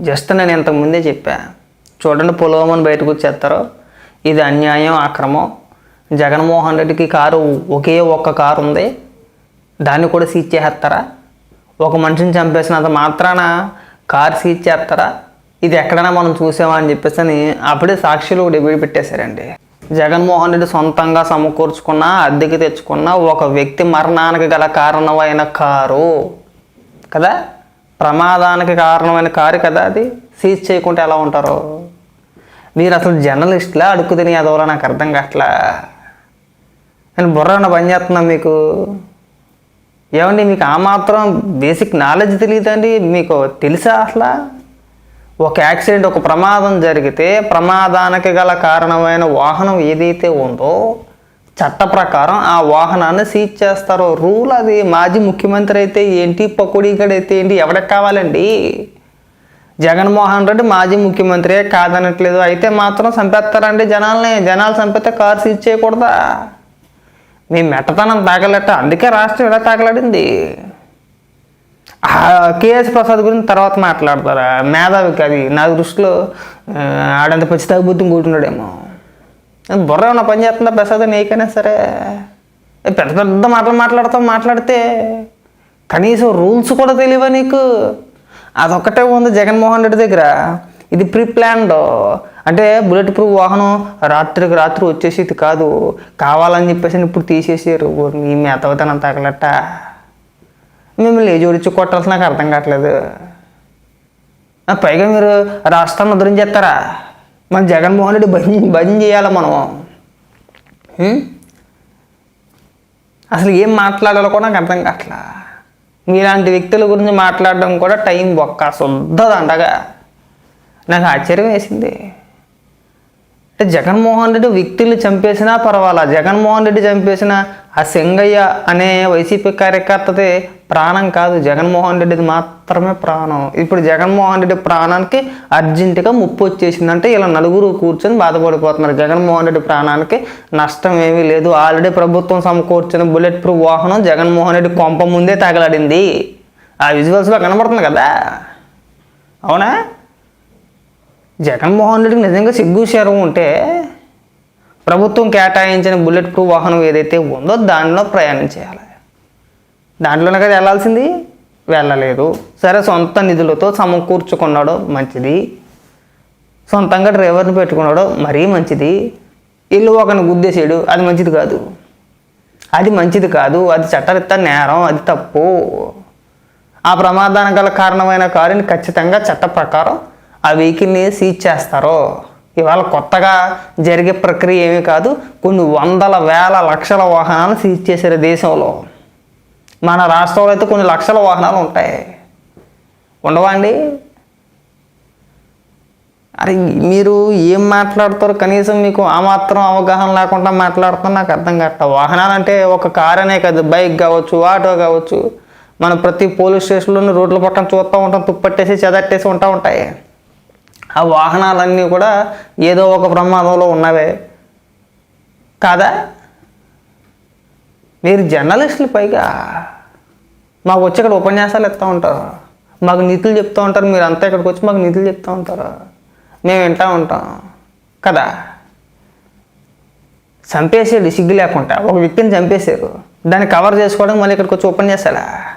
Just నేను ఇంతకుముందే చెప్పా. చూడండి పొలోమని బయటకు వచ్చేస్తారో. ఇది అన్యాయం అక్రమం. జగన్మోహన్ రెడ్డికి కారు ఒకే ఒక్క కారు ఉంది. దాన్ని కూడా సీజ్ చేసేస్తారా? ఒక మనిషిని చంపేసినంత మాత్రాన కారు సీజ్ చేస్తారా? ఇది ఎక్కడైనా మనం చూసామా అని చెప్పేసి అని అప్పుడే సాక్షులు డిబేట్ పెట్టేశారండి. జగన్మోహన్ రెడ్డి సొంతంగా సమకూర్చుకున్న అద్దెకి తెచ్చుకున్న ఒక వ్యక్తి మరణానికి గల కారణమైన కారు. కదా? ప్రమాదానికి కారణమైన కారు కదా అది. సీజ్ చేయకుంటే ఎలా ఉంటారు. మీరు అసలు జర్నలిస్ట్లా అడుక్కు తిని అదోలా నాకు అర్థం కావట్లా. నేను బుర్రన పని చేస్తున్నాను మీకు. ఏమండి మీకు ఆ మాత్రం బేసిక్ నాలెడ్జ్ తెలియదండి మీకు తెలుసా అసలు? ఒక యాక్సిడెంట్ ఒక ప్రమాదం జరిగితే ప్రమాదానికి గల కారణమైన వాహనం ఏదైతే ఉందో చట్ట ప్రకారం ఆ వాహనాన్ని సీజ్ చేస్తారు రూల్ అది. మాజీ ముఖ్యమంత్రి అయితే ఏంటి పకోడీగడ్ అయితే ఏంటి ఎవరికి కావాలండి? జగన్మోహన్ రెడ్డి మాజీ ముఖ్యమంత్రి కాదనట్లేదు. అయితే మాత్రం చంపేస్తారండి జనాల్ని. జనాలు చంపితే కారు సీజ్ చేయకూడదా? మీ మెట్టతనం తాగలట. అందుకే రాష్ట్రం ఇలా తాగలాడింది. కేఎస్ ప్రసాద్ గురించి తర్వాత మాట్లాడతారా? మేధావికి అది. నా దృష్టిలో ఆడంత పచ్చి తాగుబుద్ధి కూర్చున్నాడేమో. బుర్ర ఏమన్నా పని చేస్తుందా ప్రసాద్? నీకైనా సరే. పెద్ద పెద్ద మాటలు మాట్లాడతాం మాట్లాడితే కనీసం రూల్స్ కూడా తెలియవా నీకు? అదొక్కటే ఉంది జగన్మోహన్ రెడ్డి దగ్గర. ఇది ప్రీ ప్లాన్డ్ అంటే బుల్లెట్ ప్రూఫ్ వాహనం రాత్రికి రాత్రి వచ్చేసి ఇది కాదు. కావాలని చెప్పేసి ఇప్పుడు తీసేసారు. మీ మెతవతనం తగలట్ట. మిమ్మల్ని ఏ జోడించి కొట్టాల్సి నాకు అర్థం కావట్లేదు. పైగా మీరు రాష్ట్రాన్ని ఉద్ధరించేస్తారా? మన జగన్మోహన్ రెడ్డి భజన భజన చేయాలి మనం? అసలు ఏం మాట్లాడాలో కూడా నాకు అర్థం కావట్లా మీలాంటి వ్యక్తుల గురించి మాట్లాడడం కూడా టైం ఒక్క శుద్ధదండగా నాకు ఆశ్చర్యం వేసింది. అంటే జగన్మోహన్ రెడ్డి వ్యక్తులు చంపేసినా పర్వాలా? జగన్మోహన్ రెడ్డి చంపేసినా ఆ సింగయ్య అనే వైసీపీ కార్యకర్తది ప్రాణం కాదు. జగన్మోహన్ రెడ్డిది మాత్రమే ప్రాణం. ఇప్పుడు జగన్మోహన్ రెడ్డి ప్రాణానికి అర్జెంటుగా ముప్పు వచ్చేసింది అంటే ఇలా నలుగురు కూర్చొని బాధపడిపోతున్నారు. జగన్మోహన్ రెడ్డి ప్రాణానికి నష్టం ఏమీ లేదు. ఆల్రెడీ ప్రభుత్వం సమకూర్చిన బుల్లెట్ ప్రూఫ్ వాహనం జగన్మోహన్ రెడ్డి కొంప ముందే తగలడింది. ఆ విజువల్స్లో కనబడుతుంది కదా? అవునా? జగన్మోహన్ రెడ్డికి నిజంగా సిగ్గు శరం ఉంటే ప్రభుత్వం కేటాయించిన బుల్లెట్ ప్రూఫ్ వాహనం ఏదైతే ఉందో దానిలో ప్రయాణం చేయాలి. దాంట్లోనే కదా వెళ్ళాల్సింది? వెళ్ళలేదు. సరే సొంత నిధులతో సమకూర్చుకున్నాడు మంచిది. సొంతంగా డ్రైవర్ని పెట్టుకున్నాడు మరీ మంచిది. ఇల్లు ఒకరిని గుద్దేసాడు అది మంచిది కాదు. అది మంచిది కాదు. అది చట్టరీత్యా నేరం అది తప్పు. ఆ ప్రమాదానికి గల కారణమైన కారుని ఖచ్చితంగా చట్ట ప్రకారం ఆ వెహికల్ని సీజ్ చేస్తారు. ఇవాళ కొత్తగా జరిగే ప్రక్రియ ఏమీ కాదు కొన్ని వందల వేల లక్షల వాహనాలు సీజ్ చేశారు దేశంలో. మన రాష్ట్రంలో అయితే కొన్ని లక్షల వాహనాలు ఉంటాయి. ఉండవా అండి? అరే మీరు ఏం మాట్లాడతారు? కనీసం మీకు ఆ మాత్రం అవగాహన లేకుండా మాట్లాడుతున్నా నాకు అర్థం కావట్ల. వాహనాలు అంటే ఒక కార్ అనే కాదు బైక్ కావచ్చు ఆటో కావచ్చు. మనం ప్రతి పోలీస్ స్టేషన్లోనూ రోడ్ల పక్కన చూస్తూ ఉంటాం తుప్పట్టేసి చెదట్టేసి ఉంటా ఉంటాయి. ఆ వాహనాలన్నీ కూడా ఏదో ఒక ప్రమాదంలో ఉన్నవే. కాదా? మీరు జర్నలిస్టులు పైగా మాకు వచ్చి ఇక్కడ ఉపన్యాసాలు ఇస్తూ ఉంటారు. మాకు నీతులు చెప్తూ ఉంటారు. మీరు అంతా ఇక్కడికి వచ్చి మాకు నీతులు చెప్తూ ఉంటారు. మేము వింటూ ఉంటాం. కదా? చంపేసాడు సిగ్గు లేకుండా. ఒక వ్యక్తిని చంపేశారు. దాన్ని కవర్ చేసుకోవడం మళ్ళీ ఇక్కడికి వచ్చి ఉపన్యాసాలా?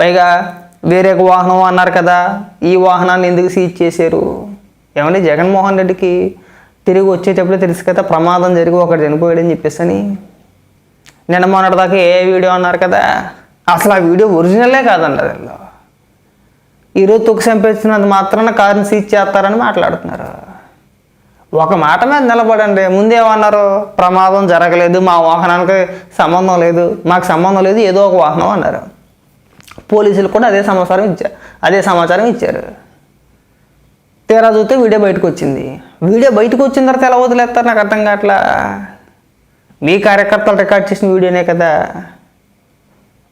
పైగా వేరే ఒక వాహనం అన్నారు కదా ఈ వాహనాన్ని ఎందుకు సీజ్ చేశారు? ఏమండి జగన్మోహన్ రెడ్డికి తిరిగి వచ్చేటప్పుడు తెలుసు కదా ప్రమాదం జరిగి ఒకటి చనిపోయాడని చెప్పేసి అని. నిన్న మొన్నటిదాకా ఏ వీడియో అన్నారు కదా అసలు ఆ వీడియో ఒరిజినలే కాదండి అందులో ఈరోజు తొక్కు చంపేస్తున్నంత మాత్రాన కారుని సీజ్ చేస్తారని మాట్లాడుతున్నారు. ఒక మాట మీద నిలబడండి ముందేమన్నారు? ప్రమాదం జరగలేదు మా వాహనానికి సంబంధం లేదు మాకు సంబంధం లేదు ఏదో ఒక వాహనం అన్నారు. పోలీసులు కూడా అదే సమాచారం ఇచ్చారు అదే సమాచారం ఇచ్చారు. తీరా చూస్తే వీడియో బయటకు వచ్చింది. వీడియో బయటకు వచ్చిన తర్వాత ఎలా వదిలేస్తారు? నాకు అర్థం కావట్లా? మీ కార్యకర్తలు రికార్డ్ చేసిన వీడియోనే కదా.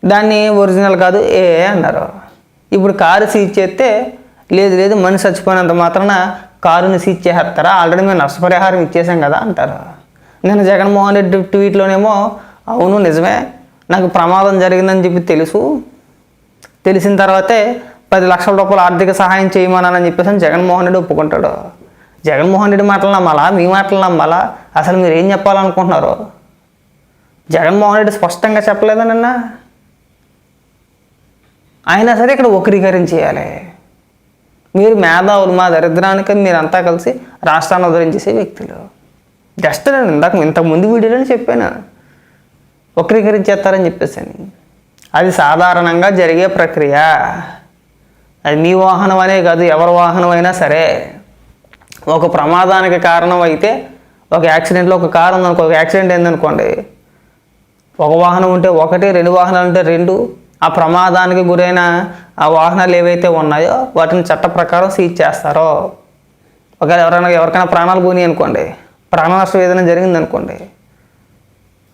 దాన్ని ఒరిజినల్ కాదు ఏ అన్నారు. ఇప్పుడు కారు సీజ్ చేస్తే లేదు లేదు మనిషి చచ్చిపోయినంత మాత్రాన కారుని సీజ్ చేసేస్తారా? ఆల్రెడీ మేము నష్టపరిహారం ఇచ్చేసాం కదా అంటారు. నేను జగన్మోహన్ రెడ్డి ట్వీట్లోనేమో అవును నిజమే నాకు ప్రమాదం జరిగిందని చెప్పి తెలుసు. తెలిసిన తర్వాతే పది లక్షల రూపాయలు ఆర్థిక సహాయం చేయమని చెప్పేసి అని జగన్మోహన్ రెడ్డి ఒప్పుకుంటాడు. జగన్మోహన్ రెడ్డి మాటలు నమ్మాలా? మీ మాటలు నమ్మాలా? అసలు మీరు ఏం చెప్పాలనుకుంటున్నారు? జగన్మోహన్ రెడ్డి స్పష్టంగా చెప్పలేదా నిన్న? అయినా సరే ఇక్కడ వక్రీకరించేయాలి మీరు మేధావులు మా దరిద్రానికి మీరంతా కలిసి రాష్ట్రాన్ని ఉదరించేసే వ్యక్తులు. జస్ట్ నేను ఇందాక ఇంతకు ముందు వీడియోలో చెప్పాను. వక్రీకరించేస్తారని చెప్పేసి అని. అది సాధారణంగా జరిగే ప్రక్రియ. అది మీ వాహనం అనే కాదు ఎవరి వాహనం అయినా సరే. ఒక ప్రమాదానికి కారణం అయితే ఒక యాక్సిడెంట్లో ఒక కారు ఉందనుకో ఒక యాక్సిడెంట్ అయిందనుకోండి. ఒక వాహనం ఉంటే ఒకటి రెండు వాహనాలు ఉంటే రెండు. ఆ ప్రమాదానికి గురైన ఆ వాహనాలు ఏవైతే ఉన్నాయో వాటిని చట్ట ప్రకారం సీజ్ చేస్తారో. ఒకవేళ ఎవరైనా ఎవరికైనా ప్రాణాలు పోనీ అనుకోండి ప్రాణ నష్టం ఏదైనా జరిగిందనుకోండి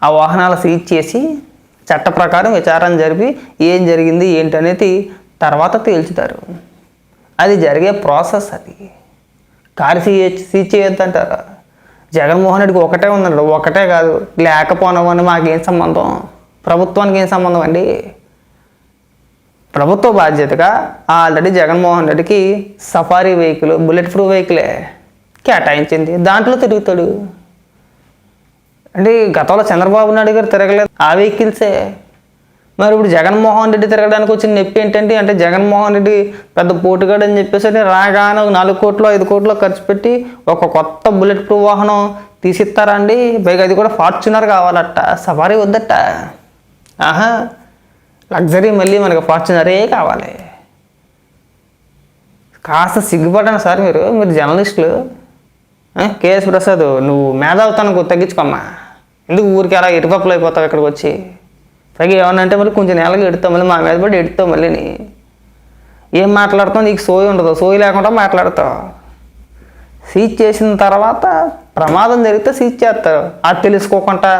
ఆ వాహనాలు సీజ్ చేసి చట్ట ప్రకారం విచారణ జరిపి ఏం జరిగింది ఏంటనేది తర్వాత తేల్చుతారు. అది జరిగే ప్రాసెస్ అది. కారు సీజ్ సీజ్ చేయొద్దు అంటారు జగన్మోహన్ రెడ్డికి ఒకటే ఉందండి. ఒకటే కాదు. లేకపోవడం మాకేం సంబంధం? ప్రభుత్వానికి ఏం సంబంధం అండి? ప్రభుత్వ బాధ్యతగా ఆల్రెడీ జగన్మోహన్ రెడ్డికి సఫారీ వెహికల్ బుల్లెట్ ప్రూఫ్ వెహికలే కేటాయించింది. దాంట్లో తిరుగుతాడు. అంటే గతంలో చంద్రబాబు నాయుడు గారు తిరగలేదు. ఆ వెహికల్సే మరి ఇప్పుడు జగన్మోహన్ రెడ్డి తిరగడానికి వచ్చిన నొప్పి ఏంటంటే అంటే జగన్మోహన్ రెడ్డి పెద్ద పోటుగాడు అని చెప్పేసి రాగానే ఒక నాలుగు కోట్లు ఐదు కోట్లు ఖర్చు పెట్టి ఒక కొత్త బుల్లెట్ ప్రూఫ్ వాహనం తీసిస్తారా అండి పైగా అది కూడా ఫార్చునర్ కావాలట. సఫారీ వద్దట. ఆహా. లగ్జరీ మళ్ళీ మనకి ఫార్చునరే కావాలి. కాస్త సిగ్గుపడ్డాను సార్ మీరు మీరు జర్నలిస్టులు. కేఎస్ ప్రసాద్ నువ్వు మేధావుతానికి తగ్గించుకోమ్మా. ఎందుకు ఊరికి అలా ఇరుపప్పులు అయిపోతావు ఇక్కడికి వచ్చి పైగా ఏమన్నా అంటే మళ్ళీ కొంచెం నెలకి ఎడుతావు మళ్ళీ మా మీద పడి ఎడుతావు మళ్ళీ ఏం మాట్లాడుతావు? నీకు సోయి ఉండదు. సోయి లేకుండా మాట్లాడతావు. సీజ్ చేసిన తర్వాత ప్రమాదం జరిగితే సీజ్ చేస్తారు. అది తెలుసుకోకుండా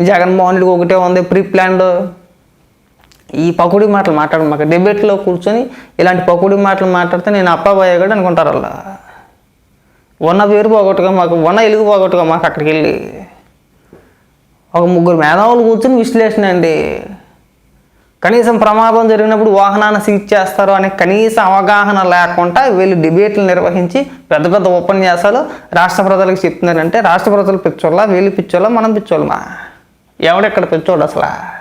జగన్మోహన్ రెడ్డికి ఒకటే ఉంది ప్రీ ప్లాన్డ్ ఈ పకుడి మాటలు మాట్లాడు మాకు డిబేట్లో కూర్చొని ఇలాంటి పకుడి మాటలు మాట్లాడితే నేను అప్పాబాయ్యగాడు అనుకుంటారు అలా ఉన్న పేరు పోగొట్టుగా మాకు ఉన్న ఎలుగు పోగొట్టుగా మాకు అక్కడికి వెళ్ళి. ఒక ముగ్గురు మేధావులు కూర్చుని విశ్లేషణ అండి. కనీసం ప్రమాదం జరిగినప్పుడు వాహనాన్ని సీజ్ చేస్తారు అనే కనీస అవగాహన లేకుండా వీళ్ళు డిబేట్లు నిర్వహించి పెద్ద పెద్ద ఉపన్యాసాలు రాష్ట్ర ప్రజలకు చెప్తున్నారంటే రాష్ట్ర ప్రజలు పిచ్చోళ్ళ వీళ్ళు పిచ్చోళ్ళ మనం పిచ్చోళ్ళమా? ఎవడెక్కడ పిచ్చోడు అసలు?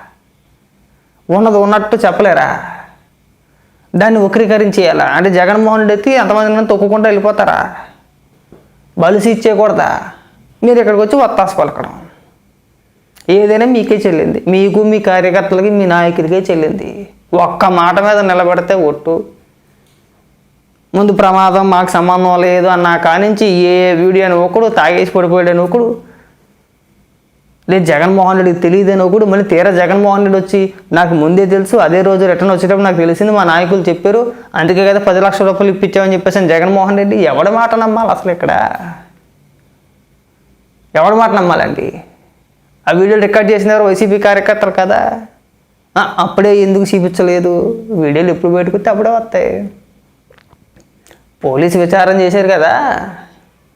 ఉన్నది ఉన్నట్టు చెప్పలేరా? దాన్ని వక్రీకరించేయాలా? అంటే జగన్మోహన్ రెడ్డి ఎంతమంది తొక్కుకుంటూ వెళ్ళిపోతారా? బలిసి ఇచ్చేయకూడదా మీరు ఇక్కడికి వచ్చి వత్తాసు పలకడం. ఏదైనా మీకే చెల్లింది. మీకు మీ కార్యకర్తలకి మీ నాయకుడికే చెల్లింది. ఒక్క మాట మీద నిలబడితే ఒట్టు. ముందు ప్రమాదం మాకు సంబంధం లేదు అన్న కానించి ఏ వీడియో అని ఒకడు తాగేసి పడిపోయాడని ఒకడు లేదు జగన్మోహన్ రెడ్డికి తెలియదేనో కూడా మళ్ళీ తీరా జగన్మోహన్ రెడ్డి వచ్చి నాకు ముందే తెలుసు అదే రోజు రిటర్న్ వచ్చేటప్పుడు నాకు తెలిసింది మా నాయకులు చెప్పారు. అందుకే కదా పది లక్షల రూపాయలు ఇప్పించామని చెప్పేసి జగన్మోహన్ రెడ్డి ఎవడి మాట నమ్మాలి అసలు ఇక్కడ? ఎవడి మాట నమ్మాలండి? ఆ వీడియో రికార్డ్ చేసినారు వైసీపీ కార్యకర్తలు కదా? అప్పుడే ఎందుకు చూపించలేదు? వీడియోలు ఎప్పుడు పెట్టుకుంటే అప్పుడే వస్తాయి. పోలీసు విచారణ చేశారు కదా?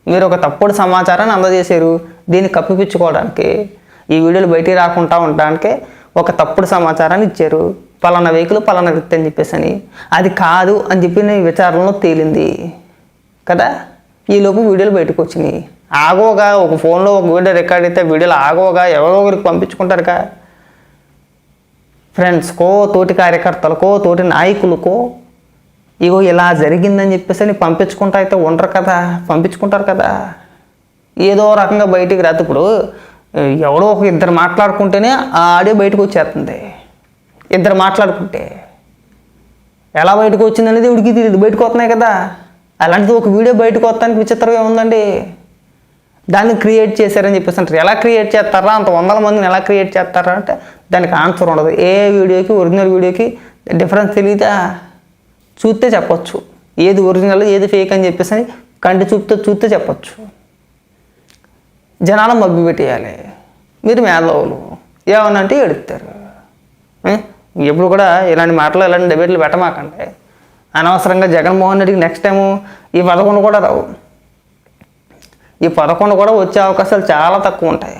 మీరు ఒక తప్పుడు సమాచారాన్ని అందజేశారు. దీన్ని కప్పిపుచ్చుకోవడానికి ఈ వీడియోలు బయటికి రాకుండా ఉండడానికి ఒక తప్పుడు సమాచారాన్ని ఇచ్చారు. పలానా వెహికల్ పలానా వ్యక్తి అని చెప్పేసి అని అది కాదు అని చెప్పి నేను విచారణలో తేలింది. కదా? ఈలోపు వీడియోలు బయటకు వచ్చినాయి. ఆగోగా ఒక ఫోన్లో ఒక వీడియో రికార్డ్ అయితే వీడియోలు ఆగోగా ఎవరో ఒకరికి పంపించుకుంటారుగా. ఫ్రెండ్స్కో తోటి కార్యకర్తలకో తోటి నాయకులకో ఇగో ఇలా జరిగిందని చెప్పేసి అని పంపించుకుంటా అయితే ఉండరు కదా? పంపించుకుంటారు కదా? ఏదో రకంగా బయటికి రాదు. ఇప్పుడు ఎవడో ఒక ఇద్దరు మాట్లాడుకుంటేనే ఆ ఆడియో బయటకు వచ్చేస్తుంది. ఇద్దరు మాట్లాడుకుంటే. ఎలా బయటకు వచ్చింది అనేది ఉడికి తెలియదు బయటకు వస్తున్నాయి కదా. అలాంటిది ఒక వీడియో బయటకు వస్తానికి విచిత్రంగా ఉందండి. దాన్ని క్రియేట్ చేశారని చెప్పేసి అంటారు. ఎలా క్రియేట్ చేస్తారా? అంత వందల మందిని ఎలా క్రియేట్ చేస్తారా అంటే దానికి ఆన్సర్ ఉండదు. ఏ వీడియోకి ఒరిజినల్ వీడియోకి డిఫరెన్స్ తెలియదా చూస్తే చెప్పొచ్చు. ఏది ఒరిజినల్ ఏది ఫేక్ అని చెప్పేసి అని కంటి చూపుతో చూస్తే చెప్పొచ్చు. జనాలను మబ్బి పెట్టేయాలి. మీరు మేధావులు. ఏమన్నా అంటే ఎడుగుతారు ఎప్పుడు కూడా ఇలాంటి మాటలు ఇలాంటి డిబేట్లు పెట్టమాకండి. అనవసరంగా జగన్మోహన్ రెడ్డికి నెక్స్ట్ టైము ఈ పదకొండు కూడా రావు. ఈ పదకొండు కూడా వచ్చే అవకాశాలు చాలా తక్కువ ఉంటాయి.